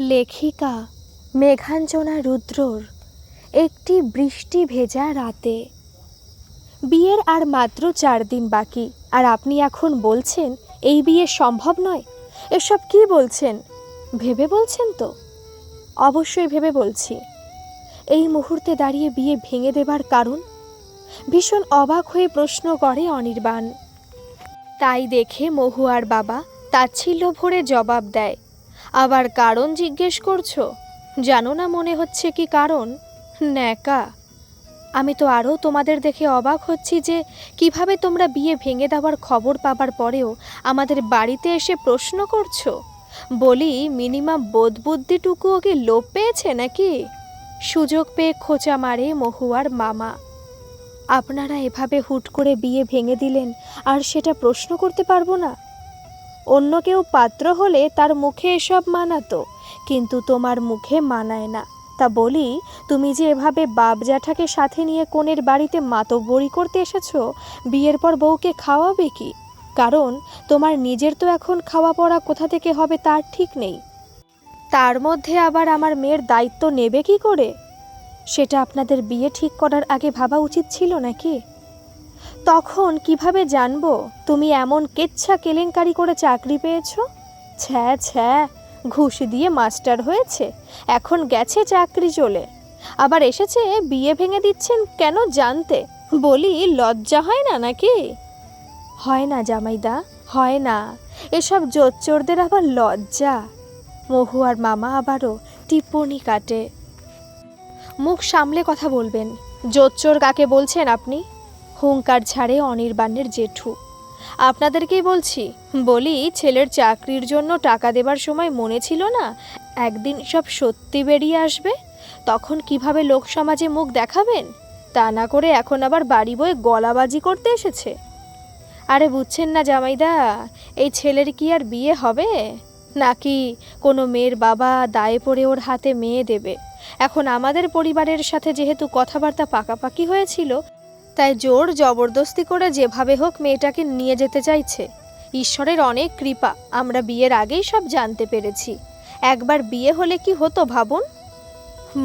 লেখিকা মেঘাঞ্জনা রুদ্রর একটি বৃষ্টি ভেজা রাতে। বিয়ের আর মাত্র চার দিন বাকি, আর আপনি এখন বলছেন, এই বিয়ে সম্ভব নয়? এসব কি বলছেন? ভেবে বলছেন তো? অবশ্যই ভেবে বলছি। এই মুহূর্তে দাঁড়িয়ে বিয়ে ভেঙে দেবার কারণ? ভীষণ অবাক হয়ে প্রশ্ন করে অনির্বাণ। তাই দেখে মহুয়ার বাবা তাচ্ছিল্য ভরে জবাব দেয় আবার কারণ জিজ্ঞেস করছ? জানো না মনে হচ্ছে কি কারণ? ন্যাকা। আমি তো আরও তোমাদের দেখে অবাক হচ্ছি যে কীভাবে তোমরা বিয়ে ভেঙে দেওয়ার খবর পাবার পরেও আমাদের বাড়িতে এসে প্রশ্ন করছ? বলি, মিনিমাম বোধবুদ্ধিটুকু ওকে লোপ পেয়েছে নাকি? সুযোগ পেয়ে খোঁচা মারে মহুয়ার মামা। আপনারা এভাবে হুট করে বিয়ে ভেঙে দিলেন, আর সেটা প্রশ্ন করতে পারব না? অন্য কেউ পাত্র হলে তার মুখে এসব মানাতো, কিন্তু তোমার মুখে মানায় না। তা বলি, তুমি যে এভাবে বাপ জ্যাঠাকে সাথে নিয়ে কোণের বাড়িতে মাতব্বরি করতে এসেছ, বিয়ের পর বউকে খাওয়াবে কি? কারণ তোমার নিজের তো এখন খাওয়া পড়া কোথা থেকে হবে তার ঠিক নেই। তার মধ্যে আবার আমার মেয়ের দায়িত্ব নেবে কি করে? সেটা আপনাদের বিয়ে ঠিক করার আগে ভাবা উচিত ছিল নাকি? তখন কীভাবে জানব? তুমি এমন কেচ্ছা কেলেঙ্কারি করে চাকরি পেয়েছ? ছ্যা ছ্যা, ঘুষ দিয়ে মাস্টার হয়েছে, এখন গেছে চাকরি চলে। আবার এসেছে, বিয়ে ভেঙে দিচ্ছেন কেন জানতে? বলি, লজ্জা হয় না নাকি? হয় না জামাইদা, হয় না। এসব জোচ্চোরদের আবার লজ্জা। মহু আর মামা আবারও টিপ্পনি কাটে। মুখ সামলে কথা বলবেন। জোচ্চোর কাকে বলছেন আপনি? হুঙ্কার ছাড়ে অনির্বাণের জেঠু। আপনাদেরকেই বলছি, বলি ছেলের চাকরির জন্য টাকা দেবার সময় মনে ছিল না একদিন সব সত্যি বেরিয়ে আসবে? তখন কীভাবে লোক সমাজে মুখ দেখাবেন? তা না করে এখন আবার বাড়ি বয়ে গলাবাজি করতে এসেছে। আরে বুঝছেন না জামাইদা, এই ছেলের কি আর বিয়ে হবে? নাকি কোনো মেয়ের বাবা দায়ে পড়ে ওর হাতে মেয়ে দেবে? এখন আমাদের পরিবারের সাথে যেহেতু কথাবার্তা পাকাপাকি হয়েছিল তাই জোর জবরদস্তি করে যেভাবে হোক মেয়েটাকে নিয়ে যেতে চাইছে। ঈশ্বরের অনেক কৃপা, আমরা বিয়ের আগেই সব জানতে পেরেছি। একবার বিয়ে হলে কি হতো ভাবুন?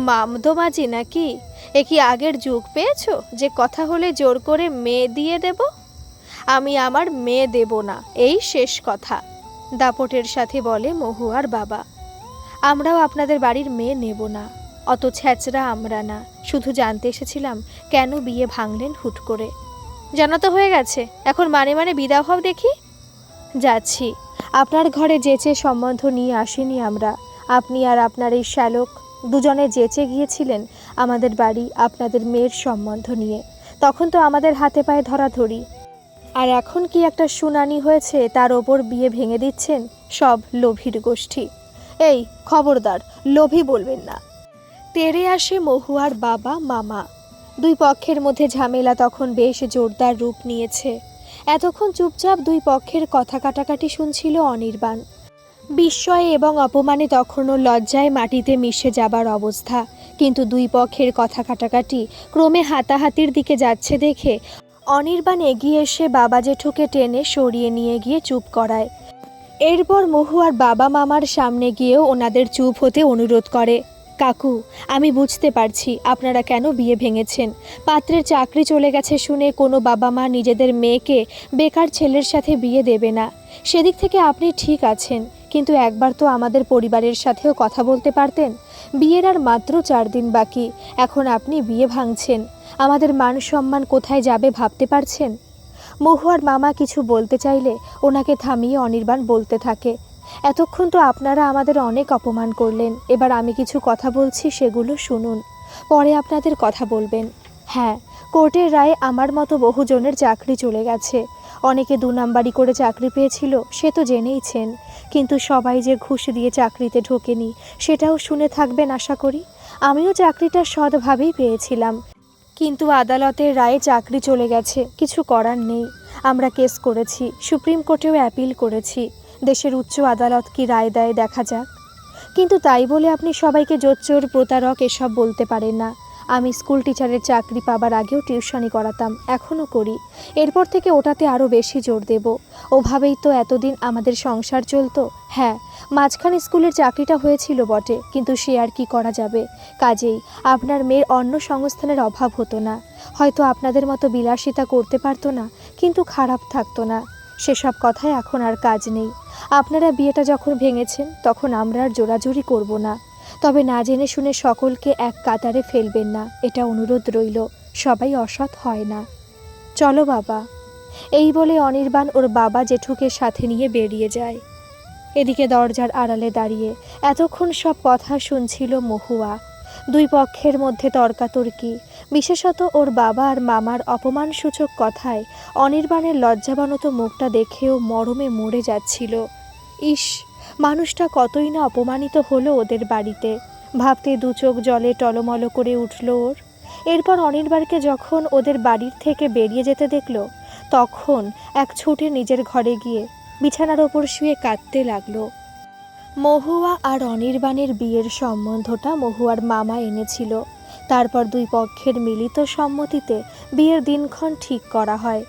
মামদোমাজি নাকি? এ কি আগের যুগ পেয়েছ? যে কথা হলে জোর করে মেয়ে দিয়ে দেব? আমি আমার মেয়ে দেব না, এই শেষ কথা। দাপটের সাথে বলে মহুয়ার বাবা, আমরাও আপনাদের বাড়ির মেয়ে নেব না। অত ছ্যাচরা আমরা না। শুধু জানতে এসেছিলাম কেন বিয়ে ভাঙলেন হুট করে। জানা তো হয়ে গেছে, এখন মানে মানে বিদা হও দেখি। যাচ্ছি। আপনার ঘরে যেচে সম্বন্ধ নিয়ে আসেনি আমরা। আপনি আর আপনার এই শ্যালক দুজনে যেচে গিয়েছিলেন আমাদের বাড়ি আপনাদের মেয়ের সম্বন্ধ নিয়ে। তখন তো আমাদের হাতে পায়ে ধরা ধরি আর এখন কি একটা শুনানি হয়েছে তার ওপর বিয়ে ভেঙে দিচ্ছেন? সব লোভীর গোষ্ঠী। এই, খবরদার, লোভী বলবেন না। তেরে আসে মহুয়ার বাবা, মামা। দুই পক্ষের মধ্যে ঝামেলা তখন বেশ জোরদার রূপ নিয়েছে। এতক্ষণ চুপচাপ দুই পক্ষের কথা কাটাকাটি শুনছিল অনির্বাণ। বিস্ময়ে এবং অপমানে তখনও লজ্জায় মাটিতে মিশে যাবার অবস্থা। কিন্তু দুই পক্ষের কথা কাটাকাটি ক্রমে হাতাহাতির দিকে যাচ্ছে দেখে অনির্বাণ এগিয়ে এসে বাবা জেঠুকে টেনে সরিয়ে নিয়ে গিয়ে চুপ করায়। এরপর মহু আর বাবা মামার সামনে গিয়েও ওনাদের চুপ হতে অনুরোধ করে। কাকু, আমি বুঝতে পারছি আপনারা কেন বিয়ে ভেঙেছেন। পাত্রের চাকরি চলে গেছে শুনে কোনো বাবা মা নিজেদের মেয়েকে বেকার ছেলের সাথে বিয়ে দেবে না। সেদিক থেকে আপনি ঠিক আছেন, কিন্তু একবার তো আমাদের পরিবারের সাথেও কথা বলতে পারতেন। বিয়ের আর মাত্র চার দিন বাকি, এখন আপনি বিয়ে ভাঙছেন। আমাদের মান সম্মান কোথায় যাবে ভাবতে পারছেন? মহুয়ার মামা কিছু বলতে চাইলে ওনাকে থামিয়ে অনির্বাণ বলতে থাকে। এতক্ষণ তো আপনারা আমাদের অনেক অপমান করলেন। এবার আমি কিছু কথা বলছি, সেগুলো শুনুন। পরে আপনাদের কথা বলবেন। হ্যাঁ কোর্টের রায়ে আমার মতো বহুজনের চাকরি চলে গেছে। অনেকে দু নাম্বারি করে চাকরি পেয়েছিল, সে তো জেনেইছেন। কিন্তু সবাই যে ঘুষ দিয়ে চাকরিতে ঢোকেনি, সেটাও শুনে থাকবেন আশা করি। আমিও চাকরিটা সৎভাবেই পেয়েছিলাম। কিন্তু আদালতের রায়ে চাকরি চলে গেছে, কিছু করার নেই। আমরা কেস করেছি, সুপ্রিম কোর্টেও অ্যাপিল করেছি। দেশের উচ্চ আদালত কি রায় দেয় দেখা যাক। কিন্তু তাই বলে আপনি সবাইকে জোচ্চোর প্রতারক এসব বলতে পারেন না। আমি স্কুল টিচারের চাকরি পাবার আগেও টিউশনি করাতাম, এখনও করি। এরপর থেকে ওটাতে আরও বেশি জোর দেব। ওভাবেই তো এতদিন আমাদের সংসার চলতো। হ্যাঁ মাঝখানে স্কুলের চাকরিটা হয়েছিল বটে, কিন্তু সে আর কি করা যাবে? কাজেই আপনার মেয়ের অন্য সংস্থানের অভাব হতো না। হয়তো আপনাদের মতো বিলাসিতা করতে পারতো না, কিন্তু খারাপ থাকতো না। সেসব কথায় এখন আর কাজ নেই। আপনারা বিয়েটা যখন ভেঙেছেন, তখন আমরা আর জোরাজুরি করব না। তবে না জেনে শুনে সকলকে এক কাতারে ফেলবেন না, এটা অনুরোধ রইল, সবাই অসৎ হয় না। চলো বাবা। এই বলে অনির্বাণ ওর বাবা জেঠুকে সাথে নিয়ে বেরিয়ে যায়। এদিকে দরজার আড়ালে দাঁড়িয়ে এতক্ষণ সব কথা শুনছিল মহুয়া। দুই পক্ষের মধ্যে তর্কাতর্কি বিশেষত ওর বাবা আর মামার অপমানসূচক কথায় অনির্বাণের লজ্জাবানত মুখটা দেখেও মরমে মরে যাচ্ছিল। ইস, মানুষটা কতই না অপমানিত হলো ওদের বাড়িতে। ভাবতে দু চোখ জলে টলমল করে উঠল ওর। এরপর অনির্বাণকে যখন ওদের বাড়ির থেকে বেরিয়ে যেতে দেখল, তখন এক ছুটে নিজের ঘরে গিয়ে বিছানার ওপর শুয়ে কাঁদতে লাগল। মহুয়া আর অনির্বাণের বিয়ের সম্বন্ধটা মহুয়ার মামা এনেছিল। তারপর দুই পক্ষের মিলিত সম্মতিতে বিয়ের দিনক্ষণ ঠিক করা হয়।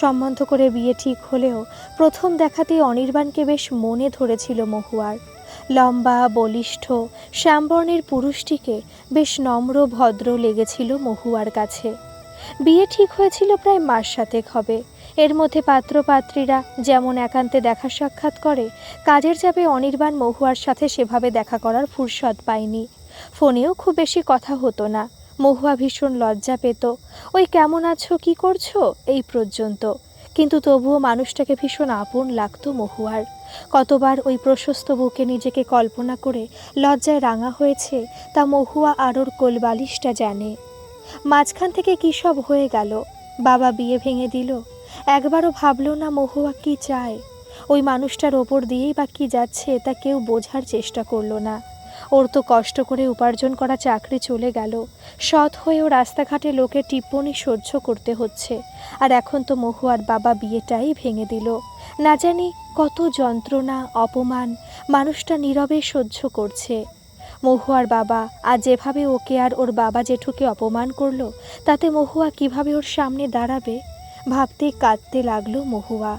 সম্বন্ধ করে বিয়ে ঠিক হলেও প্রথম দেখাতেই অনির্বাণকে বেশ মনে ধরেছিল মহুয়ার। লম্বা, বলিষ্ঠ, শ্যামবর্ণের পুরুষটিকে বেশ নম্র, ভদ্র লেগেছিল মহুয়ার কাছে। বিয়ে ঠিক হয়েছিল প্রায় মাস সাতেক হবে। এর মধ্যে পাত্র পাত্রীরা যেমন একান্তে দেখা সাক্ষাৎ করে, কাজের চাপে অনির্বাণ মহুয়ার সাথে সেভাবে দেখা করার ফুরসত পায়নি। ফোনেও খুব বেশি কথা হতো না। মহুয়া ভীষণ লজ্জা পেত। ওই কেমন আছো? কি করছ? এই পর্যন্ত। কিন্তু তবুও মানুষটাকে ভীষণ আপন লাগতো মহুয়ার। কতবার ওই প্রশস্ত বুকে নিজেকে কল্পনা করে লজ্জায় রাঙা হয়েছে তা মহুয়া আর ওর কোলবালিশটা জানে। মাঝখান থেকে কী সব হয়ে গেল? বাবা বিয়ে ভেঙে দিল? একবারও ভাবলো না মহুয়া কি চায়? ওই মানুষটার ওপর দিয়েই বা কি যাচ্ছে তা কেউ বোঝার চেষ্টা করল না। ওর তো কষ্ট করে উপার্জন করা চাকরি চলে গেল। সৎ হয়েও রাস্তাঘাটে লোকের টিপ্পনি সহ্য করতে হচ্ছে। আর এখন তো মহুয়ার বাবা বিয়েটাই ভেঙে দিল। না জানি কত যন্ত্রণা, অপমান মানুষটা নীরবে সহ্য করছে। মহুয়ার বাবা, আর যেভাবে ওকে আর ওর বাবা জেঠুকে অপমান করল, তাতে মহুয়া কীভাবে ওর সামনে দাঁড়াবে? ভাবতে কাঁদতে লাগল মহুয়া।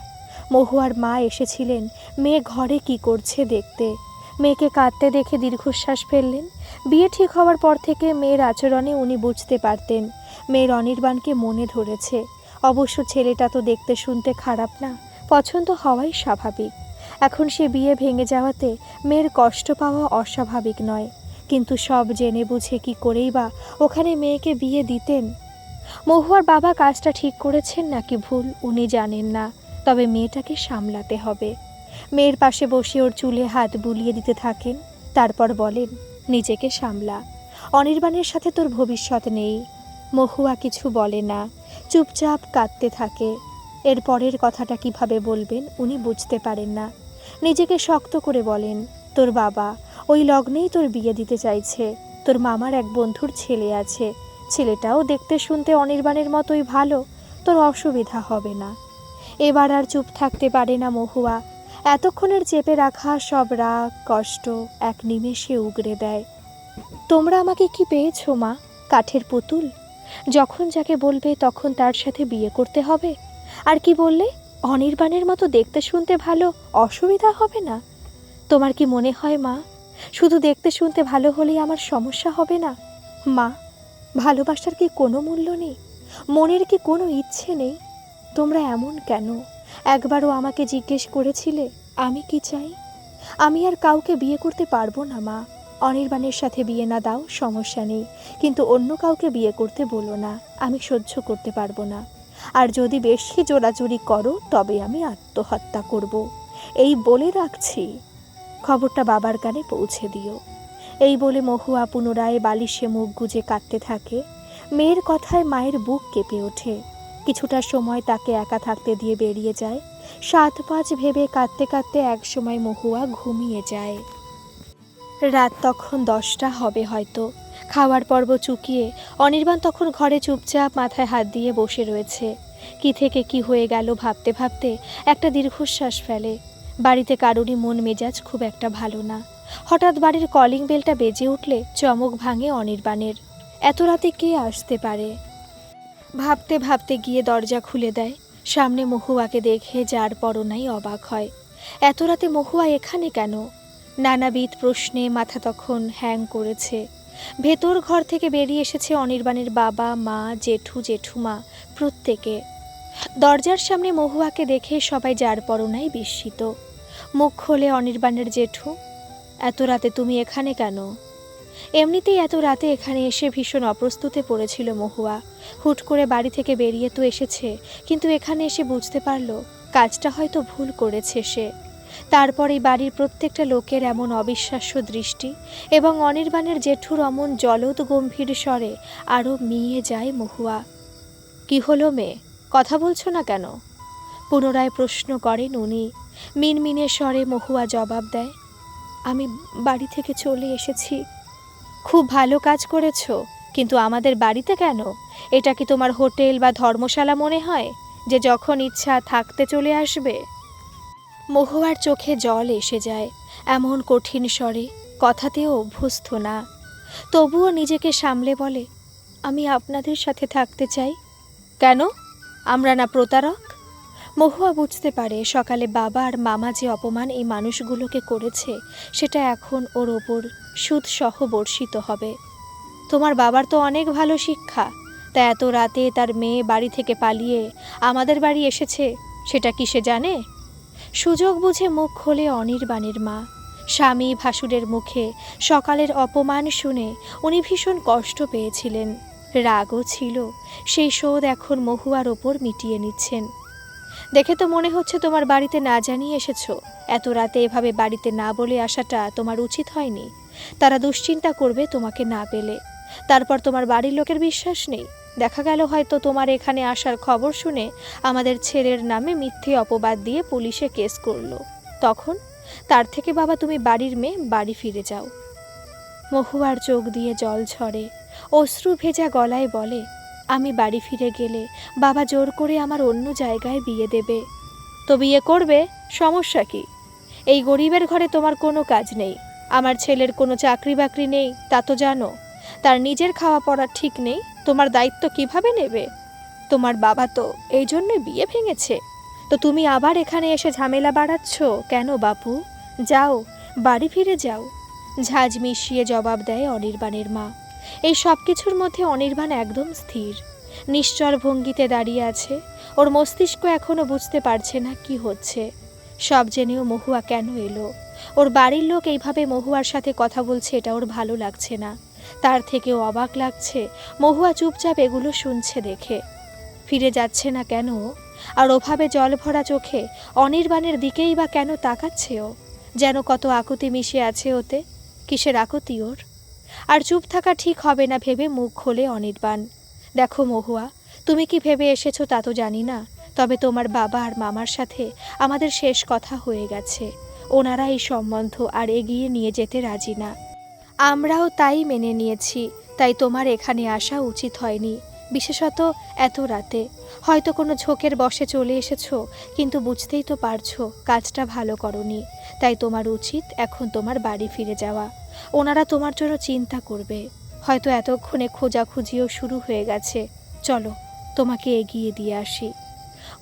মহুয়ার মা এসেছিলেন, মেয়ে ঘরে কি করছে দেখতে। মেয়েকে কাঁদতে দেখে দীর্ঘশ্বাস ফেললেন। বিয়ে ঠিক হওয়ার পর থেকে মেয়ের আচরণে উনি বুঝতে পারতেন। মেয়ের অনির্বাণকে মনে ধরেছে। অবশ্য ছেলেটা তো দেখতে শুনতে খারাপ না, পছন্দ হওয়াই স্বাভাবিক। এখন সে বিয়ে ভেঙে যাওয়াতে মেয়ের কষ্ট পাওয়া অস্বাভাবিক নয়। কিন্তু সব জেনে বুঝে কি করেই বা ওখানে মেয়েকে বিয়ে দিতেন? মহুয়ার বাবা কাজটা ঠিক করেছেন নাকি ভুল, উনি জানেন না। তবে মেয়েটাকে সামলাতে হবে। মেয়ের পাশে বসে ওর চুলে হাত বুলিয়ে দিতে থাকেন। তারপর বলেন, নিজেকে সামলা। অনির্বাণের সাথে তোর ভবিষ্যৎ নেই। মহুয়া কিছু বলে না। চুপচাপ কাঁদতে থাকে। এর পরের কথাটা কীভাবে বলবেন উনি বুঝতে পারেন না। নিজেকে শক্ত করে বলেন, তোর বাবা ওই লগ্নেই তোর বিয়ে দিতে চাইছে। তোর মামার এক বন্ধুর ছেলে আছে। ছেলেটাও দেখতে শুনতে অনির্বাণের মতোই ভালো। তোর অসুবিধা হবে না। এবার আর চুপ থাকতে পারে না মহুয়া। এতক্ষণের চেপে রাখা সব রাগ, কষ্ট এক নিমেষে উগড়ে দেয়। তোমরা আমাকে কি পেয়েছ, মা, কাঠের পুতুল? যখন যাকে বলবে তখন তার সাথে বিয়ে করতে হবে। আর কি বললে? অনির্বাণের মতো দেখতে শুনতে ভালো অসুবিধা হবে না। তোমার কি মনে হয়, মা, শুধু দেখতে শুনতে ভালো হলেই আমার সমস্যা হবে না? মা, ভালোবাসার কি কোনো মূল্য নেই? মনের কি কোনো ইচ্ছে নেই? তোমরা এমন কেন? একবারও আমাকে জিজ্ঞেস করেছিলে, আমি কি চাই? আমি আর কাউকে বিয়ে করতে পারব না, মা। অনির্বাণের সাথে বিয়ে না দাও, সমস্যা নেই। কিন্তু অন্য কাউকে বিয়ে করতে বলো না, আমি সহ্য করতে পারব না। আর যদি বেশি জোরাজুরি করো, তবে আমি আত্মহত্যা করব। এই বলে রাখছি। খবরটা বাবার কানে পৌঁছে দিও। এই বলে মহুয়া পুনরায় বালিশে মুখ গুজে কাঁদতে থাকে। মেয়ের কথায় মায়ের বুক কেঁপে ওঠে। কিছুটা সময় তাকে একা থাকতে দিয়ে বেরিয়ে যায়। সাত পাঁচ ভেবে কাঁদতে কাঁদতে এক সময় মহুয়া ঘুমিয়ে যায়। রাত তখন দশটা হবে হয়তো। খাওয়ার পর্ব চুকিয়ে অনির্বাণ তখন ঘরে চুপচাপ মাথায় হাত দিয়ে বসে রয়েছে। কি থেকে কি হয়ে গেল ভাবতে ভাবতে একটা দীর্ঘশ্বাস ফেলে। বাড়িতে কারোরই মন মেজাজ খুব একটা ভালো না। হঠাৎ বাড়ির কলিং বেলটা বেজে উঠলে চমক ভাঙে অনির্বাণের। এত রাতে কে আসতে পারে? ভাবতে ভাবতে গিয়ে দরজা খুলে দেয়। সামনে মহুয়াকে দেখে যার পরনাই অবাক হয়। এত রাতে মহুয়া এখানে কেন? নানাবিধ প্রশ্নে মাথা তখন হ্যাং করেছে। ভেতর ঘর থেকে বেরিয়ে এসেছে অনির্বাণের বাবা, মা, জেঠু, জেঠুমা, প্রত্যেকে। দরজার সামনে মহুয়াকে দেখে সবাই যার পরনাই বিস্মিত। মুখ খোলে অনির্বাণের জেঠু, এত রাতে তুমি এখানে কেন? এমনিতেই এত রাতে এখানে এসে ভীষণ অপ্রস্তুতে পড়েছিল মহুয়া। হুট করে বাড়ি থেকে বেরিয়ে তো এসেছে, কিন্তু এখানে এসে বুঝতে পারল কাজটা হয়তো ভুল করেছে সে। তারপরে বাড়ির প্রত্যেকটা লোকের এমন অবিশ্বাস্য দৃষ্টি এবং অনির্বাণের জেঠুর অমন জলদ গম্ভীর স্বরে আরও মিয়ে যায় মহুয়া। কি হলো মেয়ে? কথা বলছো না কেন? পুনরায় প্রশ্ন করেন উনি। মিনমিনে স্বরে মহুয়া জবাব দেয়, আমি বাড়ি থেকে চলে এসেছি। খুব ভালো কাজ করেছ, কিন্তু আমাদের বাড়িতে কেন? এটা কি তোমার হোটেল বা ধর্মশালা মনে হয়, যে যখন ইচ্ছা থাকতে চলে আসবে? মহুয়ার চোখে জল এসে যায়, এমন কঠিন স্বরে, কথাতেও অভ্যস্ত না। তবুও নিজেকে সামলে বলে, আমি আপনাদের সাথে থাকতে চাই। কেন? আমরা না প্রতারক? মহুয়া বুঝতে পারে সকালে বাবা আর মামা যে অপমান এই মানুষগুলোকে করেছে, সেটা এখন ওর ওপর সুদসহ বর্ষিত হবে। তোমার বাবার তো অনেক ভালো শিক্ষা তা এত রাতে তার মেয়ে বাড়ি থেকে পালিয়ে আমাদের বাড়ি এসেছে, সেটা কি সে জানে? সুযোগ বুঝে মুখ খোলে অনির্বাণের মা। স্বামী ভাসুরের মুখে সকালের অপমান শুনে উনি ভীষণ কষ্ট পেয়েছিলেন। রাগও ছিল, সেই শোধ এখন মহুয়ার ওপর মিটিয়ে নিচ্ছেন। দেখে তো মনে হচ্ছে তোমার বাড়িতে না জানিয়ে এসেছ। এত রাতে এভাবে বাড়িতে না বলে আসাটা তোমার উচিত হয়নি। তারা দুশ্চিন্তা করবে তোমাকে না পেলে। তারপর তোমার বাড়ির লোকের বিশ্বাস নেই। দেখা গেল হয়তো তোমার এখানে আসার খবর শুনে আমাদের ছেলের নামে মিথ্যে অপবাদ দিয়ে পুলিশে কেস করল। তখন তার থেকে বাবা তুমি বাড়ির মেয়ে, বাড়ি ফিরে যাও। মহুয়ার চোখ দিয়ে জল ঝরে। অশ্রু ভেজা গলায় বলে, আমি বাড়ি ফিরে গেলে বাবা জোর করে আমার অন্য জায়গায় বিয়ে দেবে। তো বিয়ে করবে? সমস্যা কি? এই গরিবের ঘরে তোমার কোনো কাজ নেই। আমার ছেলের কোনো চাকরি বাকরি নেই, তা তো জানো। তার নিজের খাওয়া পড়া ঠিক নেই তোমার দায়িত্ব কীভাবে নেবে? তোমার বাবা তো এই জন্যে বিয়ে ভেঙেছে। তো তুমি আবার এখানে এসে ঝামেলা বাড়াচ্ছ কেন বাপু? যাও, বাড়ি ফিরে যাও। ঝাঁজ মিশিয়ে জবাব দেয় অনির্বাণের মা। এই সব কিছুর মধ্যে অনির্বাণ একদম স্থির। নিশ্চল ভঙ্গিতে দাঁড়িয়ে আছে। ওর মস্তিষ্ক এখনও বুঝতে পারছে না কি হচ্ছে। সব জেনেও মহুয়া কেন এলো? ওর বাড়ির লোক এইভাবে মহুয়ার সাথে কথা বলছে, এটা ওর ভালো লাগছে না। তার থেকেও অবাক লাগছে। মহুয়া চুপচাপ এগুলো শুনছে দেখে। ফিরে যাচ্ছে না কেন? আর ওভাবে জল ভরা চোখে অনির্বাণের দিকেই বা কেন তাকাচ্ছে ও? যেন কত আকুতি মিশে আছে ওতে। কিসের আকুতি ওর? আর চুপ থাকা ঠিক হবে না ভেবে মুখ খোলে অনির্বাণ। দেখো মহুয়া, তুমি কি ভেবে এসেছ তা তো জানি না। তবে তোমার বাবা আর মামার সাথে আমাদের শেষ কথা হয়ে গেছে। ওনারা এই সম্বন্ধ আর এগিয়ে নিয়ে যেতে রাজি না। আমরাও তাই মেনে নিয়েছি, তাই তোমার এখানে আসা উচিত হয়নি, বিশেষত এত রাতে। হয়তো কোনো ঝোঁকের বসে চলে এসেছ, কিন্তু বুঝতেই তো পারছ কাজটা ভালো করনি, তাই তোমার উচিত এখন তোমার বাড়ি ফিরে যাওয়া। ওনারা তোমার জন্য চিন্তা করবে, হয়তো এতক্ষণে খোঁজাখুঁজিও শুরু হয়ে গেছে। চলো, তোমাকে এগিয়ে দিয়ে আসি।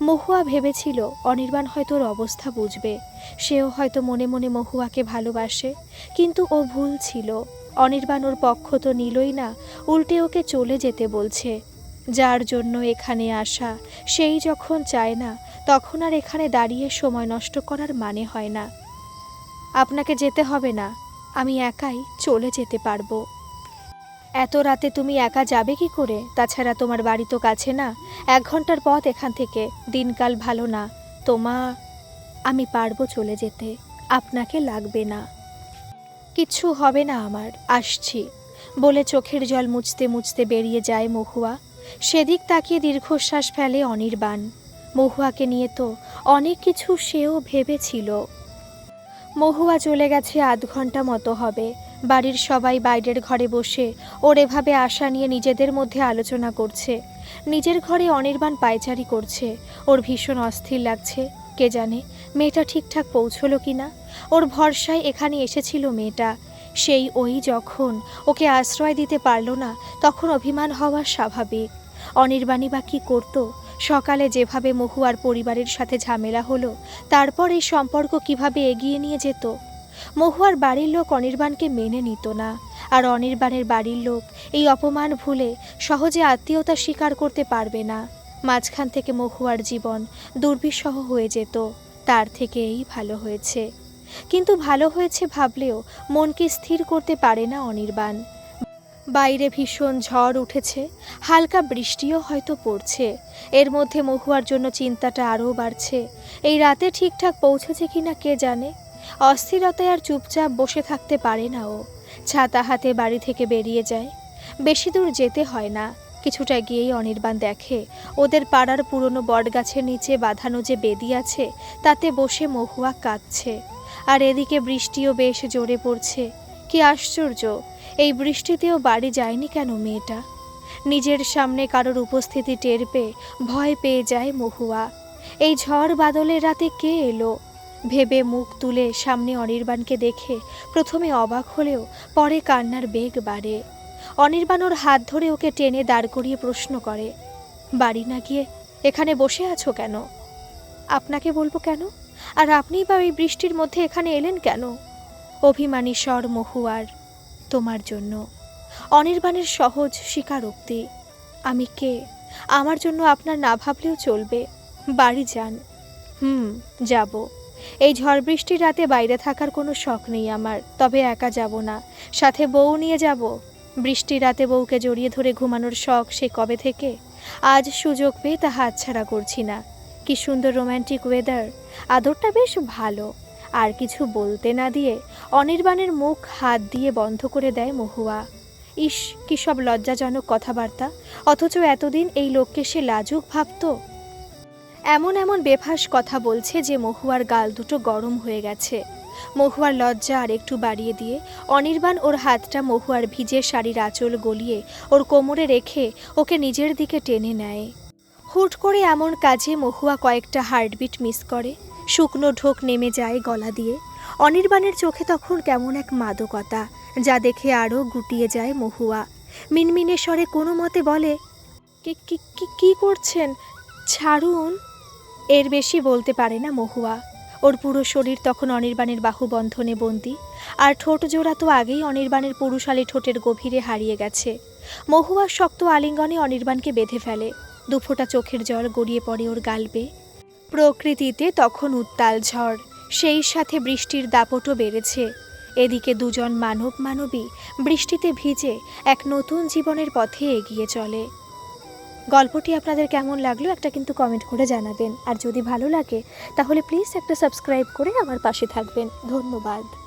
মহুয়া ভেবেছিল, অনির্বাণ হয়তো ওর অবস্থা বুঝবে। সেও হয়তো মনে মনে মহুয়াকে ভালোবাসে। কিন্তু ও ভুল ছিল। অনির্বাণ ওর পক্ষ তো নিলই না, উল্টে ওকে চলে যেতে বলছে। যার জন্য এখানে আসা, সেই যখন চায় না, তখন আর এখানে দাঁড়িয়ে সময় নষ্ট করার মানে হয় না। আপনাকে যেতে হবে না। আমি একাই চলে যেতে পারব। এত রাতে তুমি একা যাবে কি করে? তাছাড়া তোমার বাড়ি তো কাছে না। এক ঘণ্টার পথ এখান থেকে। দিনকাল ভালো না। তোমা, আমি পারব চলে যেতে। আপনাকে লাগবে না। কিচ্ছু হবে না আমার। আসছি। বলে চোখের জল মুছতে মুছতে বেরিয়ে যায় মহুয়া। সেদিক তাকিয়ে দীর্ঘশ্বাস ফেলে অনির্বাণ। মহুয়াকে নিয়ে তো অনেক কিছু সেও ভেবেছিল। মহুয়া চলে গেছে আধ ঘণ্টা মতো হবে। বাড়ির সবাই বাইরের ঘরে বসে ওর এভাবে আশা নিয়ে নিজেদের মধ্যে আলোচনা করছে। নিজের ঘরে অনির্বাণ পায়চারি করছে। ওর ভীষণ অস্থির লাগছে। কে জানে মেয়েটা ঠিকঠাক পৌঁছলো কি না ওর ভরসায় এখানে এসেছিল মেয়েটা। সেই ওই যখন ওকে আশ্রয় দিতে পারল না, তখন অভিমান হওয়া স্বাভাবিক। অনির্বাণী বা কী করতো? সকালে যেভাবে মহুয়ার পরিবারের সাথে ঝামেলা হলো, তারপর এই সম্পর্ক কীভাবে এগিয়ে নিয়ে যেত? মহুয়ার বাড়ির লোক অনির্বাণকে মেনে নিত না। আর অনির্বাণের বাড়ির লোক এই অপমান ভুলে সহজে আত্মীয়তা স্বীকার করতে পারবে না। মাঝখান থেকে মহুয়ার জীবন দুর্বিষহ হয়ে যেত। তার থেকে এই ভালো হয়েছে। কিন্তু ভালো হয়েছে ভাবলেও মনকে স্থির করতে পারে না অনির্বাণ। বাইরে ভীষণ ঝড় উঠেছে, হালকা বৃষ্টিও হয়তো পড়ছে। এর মধ্যে মহুয়ার জন্য চিন্তাটা আরও বাড়ছে। এই রাতে ঠিকঠাক পৌঁছেছে কিনা কে জানে? অস্থিরতায় আর চুপচাপ বসে থাকতে পারে না ও। ছাতা হাতে বাড়ি থেকে বেরিয়ে যায়। বেশি দূর যেতে হয় না। কিছুটা গিয়েই অনির্বাণ দেখে, ওদের পাড়ার পুরনো বটগাছের নিচে বাঁধানো যে বেদি আছে, তাতে বসে মহুয়া কাঁদছে। আর এদিকে বৃষ্টিও বেশ জোরে পড়ছে। কি আশ্চর্য, এই বৃষ্টিতেও বাড়ি যায়নি কেন মেয়েটা? নিজের সামনে কারোর উপস্থিতি টের পেয়ে ভয় পেয়ে যায় মহুয়া। এই ঝড় বাদলের রাতে কে এলো? ভেবে মুখ তুলে সামনে অনির্বাণকে দেখে প্রথমে অবাক হলেও পরে কান্নার বেগ বাড়ে। অনির্বাণ ওর হাত ধরে ওকে টেনে দাঁড় করিয়ে প্রশ্ন করে, বাড়ি না গিয়ে এখানে বসে আছো কেন? আপনাকে বলব কেন? আর আপনি বা এই বৃষ্টির মধ্যে এখানে এলেন কেন? অভিমানী স্বর মহুয়ার তোমার জন্য। অনির্বাণের সহজ স্বীকারোক্তি, আমি কে? আমার জন্য আপনার না ভাবলেও চলবে। বাড়ি যান। হুম, যাব। এই ঝড় বৃষ্টির রাতে বাইরে থাকার কোনো শখ নেই আমার, তবে একা যাব না। সাথে বউ নিয়ে যাব। বৃষ্টির রাতে বউকে জড়িয়ে ধরে ঘুমানোর শখ সে কবে থেকে? আজ সুযোগ পেয়ে তা হাতছাড়া করছি না। কি সুন্দর রোম্যান্টিক ওয়েদার আদরটা বেশ ভালো। আর কিছু বলতে না দিয়ে অনির্বাণের মুখ হাত দিয়ে বন্ধ করে দেয় মহুয়া। ইস, কি সব লজ্জাজনক কথাবার্তা। অথচ এতদিন এই লোককে সে লাজুক ভাবতো। এমন এমন বেফাস কথা বলছে যে মহুয়ার গাল দুটো গরম হয়ে গেছে। মহুয়ার লজ্জা আর একটু বাড়িয়ে দিয়ে অনির্বাণ ওর হাতটা মহুয়ার ভিজে শাড়ির আঁচল গলিয়ে ওর কোমরে রেখে ওকে নিজের দিকে টেনে নেয়। হুট করে এমন কাজে মহুয়া কয়েকটা হার্টবিট মিস করে। শুকনো ঢোক নেমে যায় গলা দিয়ে। অনির্বাণের চোখে তখন কেমন এক মাদকতা, যা দেখে আরও গুটিয়ে যায় মহুয়া। মিনমিনে স্বরে কোনো মতে বলে, "কি- কি, কি- করছেন? ছাড়ুন। এর বেশি বলতে পারে না মহুয়া। ওর পুরো শরীর তখন অনির্বাণের বাহুবন্ধনে বন্দি, আর ঠোঁট জোড়া তো আগেই অনির্বাণের পুরুষালী ঠোঁটের গভীরে হারিয়ে গেছে। মহুয়ার শক্ত আলিঙ্গনে অনির্বাণকে বেঁধে ফেলে। দুফোঁটা চোখের জল গড়িয়ে পড়ে ওর গালবে। প্রকৃতিতে তখন উত্তাল ঝড়, সেই সাথে বৃষ্টির দাপটও বেড়েছে। এদিকে দুজন মানব মানবী বৃষ্টিতে ভিজে এক নতুন জীবনের পথে এগিয়ে চলে। গল্পটি আপনাদের কেমন লাগল একটা কিন্তু কমেন্ট করে জানাবেন। আর যদি ভালো লাগে, তাহলে প্লিজ একটা সাবস্ক্রাইব করে আমার পাশে থাকবেন। ধন্যবাদ।